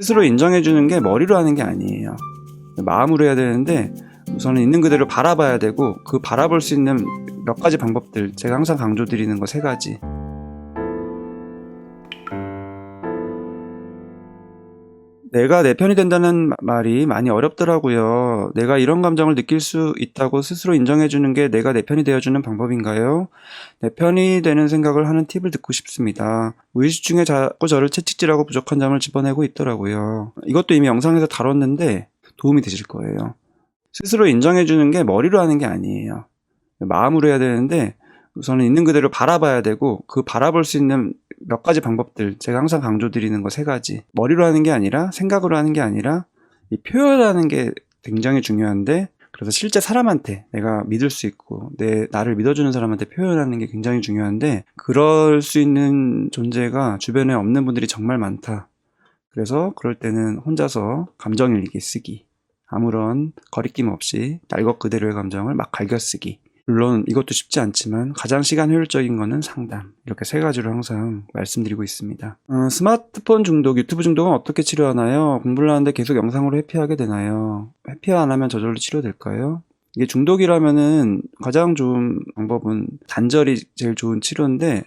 스스로 인정해주는 게 머리로 하는 게 아니에요. 마음으로 해야 되는데 우선은 있는 그대로 바라봐야 되고 그 바라볼 수 있는 몇 가지 방법들 제가 항상 강조드리는 거 세 가지 내가 내 편이 된다는 마- 말이 많이 어렵더라고요. 내가 이런 감정을 느낄 수 있다고 스스로 인정해 주는 게 내가 내 편이 되어 주는 방법인가요? 내 편이 되는 생각을 하는 팁을 듣고 싶습니다. 무의식 중에 자꾸 저를 채찍질하고 부족한 점을 집어내고 있더라고요. 이것도 이미 영상에서 다뤘는데 도움이 되실 거예요. 스스로 인정해 주는 게 머리로 하는 게 아니에요. 마음으로 해야 되는데 우선은 있는 그대로 바라봐야 되고 그 바라볼 수 있는 몇 가지 방법들 제가 항상 강조드리는 거 세 가지. 머리로 하는 게 아니라 생각으로 하는 게 아니라 이 표현하는 게 굉장히 중요한데 그래서 실제 사람한테 내가 믿을 수 있고 내 나를 믿어주는 사람한테 표현하는 게 굉장히 중요한데 그럴 수 있는 존재가 주변에 없는 분들이 정말 많다. 그래서 그럴 때는 혼자서 감정일기 쓰기. 아무런 거리낌 없이 날 것 그대로의 감정을 막 갈겨 쓰기 물론 이것도 쉽지 않지만 가장 시간 효율적인 거는 상담. 이렇게 세 가지로 항상 말씀드리고 있습니다. 어, 스마트폰 중독, 유튜브 중독은 어떻게 치료하나요? 공부를 하는데 계속 영상으로 회피하게 되나요? 회피 안 하면 저절로 치료될까요? 이게 중독이라면은 가장 좋은 방법은 단절이 제일 좋은 치료인데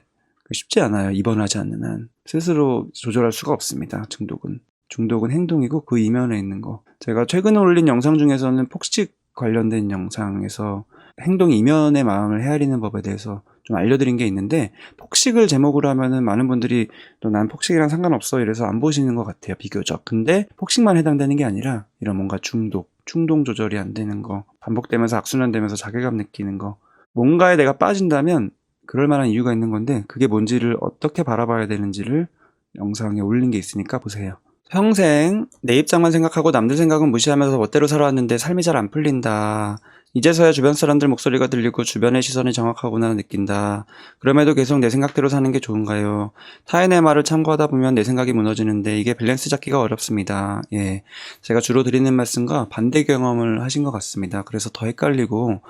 쉽지 않아요. 입원하지 않는 한. 스스로 조절할 수가 없습니다. 중독은. 중독은 행동이고 그 이면에 있는 거. 제가 최근에 올린 영상 중에서는 폭식 관련된 영상에서 행동 이면의 마음을 헤아리는 법에 대해서 좀 알려드린 게 있는데 폭식을 제목으로 하면은 많은 분들이 또 난 폭식이랑 상관없어 이래서 안 보시는 것 같아요 비교적 근데 폭식만 해당되는 게 아니라 이런 뭔가 중독 충동 조절이 안 되는 거 반복되면서 악순환되면서 자괴감 느끼는 거 뭔가에 내가 빠진다면 그럴 만한 이유가 있는 건데 그게 뭔지를 어떻게 바라봐야 되는지를 영상에 올린 게 있으니까 보세요 평생 내 입장만 생각하고 남들 생각은 무시하면서 멋대로 살아왔는데 삶이 잘 안 풀린다. 이제서야 주변 사람들 목소리가 들리고 주변의 시선이 정확하구나 느낀다. 그럼에도 계속 내 생각대로 사는 게 좋은가요? 타인의 말을 참고하다 보면 내 생각이 무너지는데 이게 밸런스 잡기가 어렵습니다. 예. 제가 주로 드리는 말씀과 반대 경험을 하신 것 같습니다. 그래서 더 헷갈리고,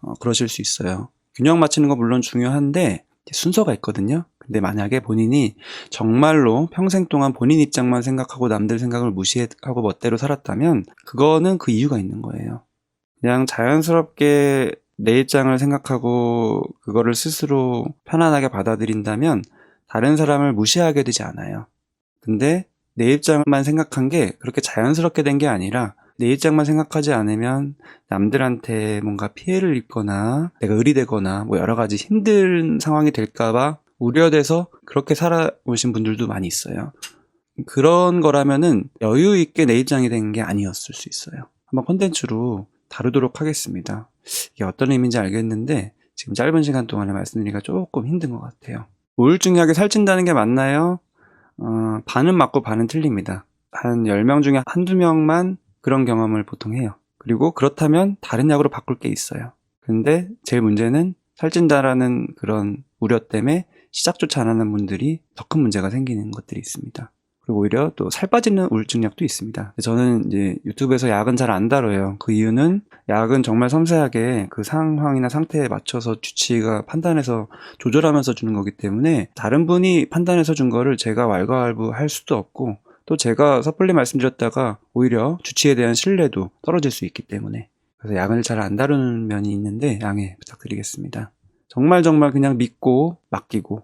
어, 그러실 수 있어요. 균형 맞추는 건 물론 중요한데, 순서가 있거든요. 근데 만약에 본인이 정말로 평생 동안 본인 입장만 생각하고 남들 생각을 무시하고 멋대로 살았다면 그거는 그 이유가 있는 거예요. 그냥 자연스럽게 내 입장을 생각하고 그거를 스스로 편안하게 받아들인다면 다른 사람을 무시하게 되지 않아요. 근데 내 입장만 생각한 게 그렇게 자연스럽게 된 게 아니라 내 입장만 생각하지 않으면 남들한테 뭔가 피해를 입거나 내가 의리되거나 뭐 여러 가지 힘든 상황이 될까봐 우려돼서 그렇게 살아오신 분들도 많이 있어요. 그런 거라면은 여유 있게 내 입장이 된 게 아니었을 수 있어요. 한번 컨텐츠로 다루도록 하겠습니다. 이게 어떤 의미인지 알겠는데 지금 짧은 시간 동안에 말씀드리기가 조금 힘든 것 같아요. 우울증약에 살찐다는 게 맞나요? 어, 반은 맞고 반은 틀립니다. 한 10명 중에 한두 명만 그런 경험을 보통 해요. 그리고 그렇다면 다른 약으로 바꿀 게 있어요. 근데 제일 문제는 살찐다라는 그런 우려 때문에 시작조차 안 하는 분들이 더 큰 문제가 생기는 것들이 있습니다. 그리고 오히려 또 살 빠지는 우울증약도 있습니다. 저는 이제 유튜브에서 약은 잘 안 다뤄요. 그 이유는 약은 정말 섬세하게 그 상황이나 상태에 맞춰서 주치의가 판단해서 조절하면서 주는 거기 때문에 다른 분이 판단해서 준 거를 제가 왈가왈부할 수도 없고 또 제가 섣불리 말씀드렸다가 오히려 주치에 대한 신뢰도 떨어질 수 있기 때문에 그래서 약을 잘 안 다루는 면이 있는데 양해 부탁드리겠습니다. 정말 정말 그냥 믿고 맡기고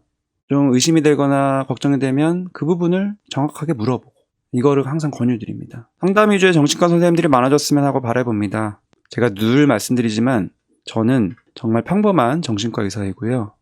좀 의심이 되거나 걱정이 되면 그 부분을 정확하게 물어보고 이거를 항상 권유드립니다. 상담 위주의 정신과 선생님들이 많아졌으면 하고 바라봅니다. 제가 늘 말씀드리지만 저는 정말 평범한 정신과 의사이고요.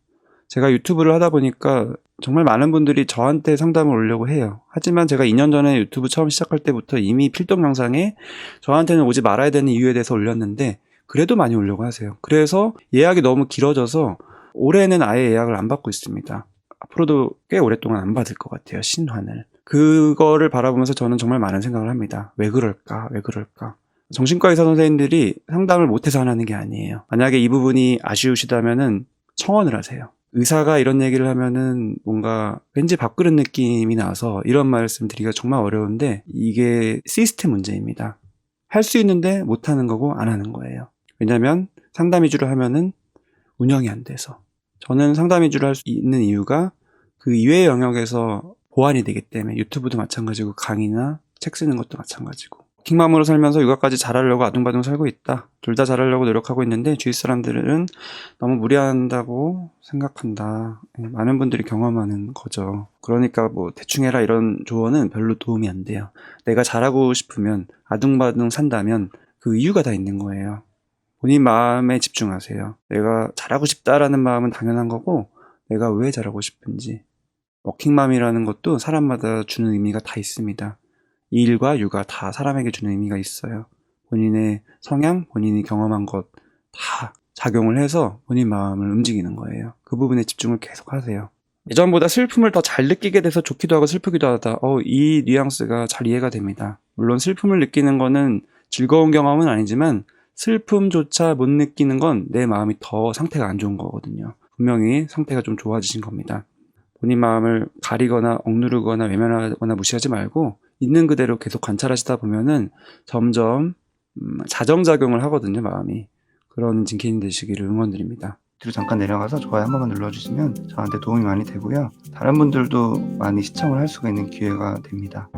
제가 유튜브를 하다 보니까 정말 많은 분들이 저한테 상담을 오려고 해요. 하지만 제가 2년 전에 유튜브 처음 시작할 때부터 이미 필동 영상에 저한테는 오지 말아야 되는 이유에 대해서 올렸는데 그래도 많이 오려고 하세요. 그래서 예약이 너무 길어져서 올해는 아예 예약을 안 받고 있습니다. 앞으로도 꽤 오랫동안 안 받을 것 같아요. 신환을. 그거를 바라보면서 저는 정말 많은 생각을 합니다. 왜 그럴까? 왜 그럴까? 정신과 의사 선생님들이 상담을 못해서 안 하는 게 아니에요. 만약에 이 부분이 아쉬우시다면은 청원을 하세요. 의사가 이런 얘기를 하면은 뭔가 왠지 밥그릇 느낌이 나서 이런 말씀 드리기가 정말 어려운데 이게 시스템 문제입니다. 할 수 있는데 못하는 거고 안 하는 거예요. 왜냐면 상담 위주로 하면은 운영이 안 돼서. 저는 상담 위주로 할 수 있는 이유가 그 이외의 영역에서 보완이 되기 때문에 유튜브도 마찬가지고 강의나 책 쓰는 것도 마찬가지고. 킹맘으로 살면서 육아까지 잘하려고 아둥바둥 살고 있다. 둘 다 잘하려고 노력하고 있는데 주위 사람들은 너무 무리한다고 생각한다. 예, 많은 분들이 경험하는 거죠. 그러니까 뭐 대충 해라 이런 조언은 별로 도움이 안 돼요. 내가 잘하고 싶으면 아둥바둥 산다면 그 이유가 다 있는 거예요. 본인 마음에 집중하세요. 내가 잘하고 싶다라는 마음은 당연한 거고 내가 왜 잘하고 싶은지. 워킹맘이라는 것도 사람마다 주는 의미가 다 있습니다. 이 일과 육아 다 사람에게 주는 의미가 있어요. 본인의 성향, 본인이 경험한 것 다 작용을 해서 본인 마음을 움직이는 거예요. 그 부분에 집중을 계속 하세요. 예전보다 슬픔을 더 잘 느끼게 돼서 좋기도 하고 슬프기도 하다. 어, 이 뉘앙스가 잘 이해가 됩니다. 물론 슬픔을 느끼는 거는 즐거운 경험은 아니지만 슬픔조차 못 느끼는 건 내 마음이 더 상태가 안 좋은 거거든요. 분명히 상태가 좀 좋아지신 겁니다. 본인 마음을 가리거나 억누르거나 외면하거나 무시하지 말고 있는 그대로 계속 관찰하시다 보면은 점점 음, 자정작용을 하거든요, 마음이. 그런 진케인 되시기를 응원드립니다. 뒤로 잠깐 내려가서 좋아요 한 번만 눌러주시면 저한테 도움이 많이 되고요. 다른 분들도 많이 시청을 할 수가 있는 기회가 됩니다.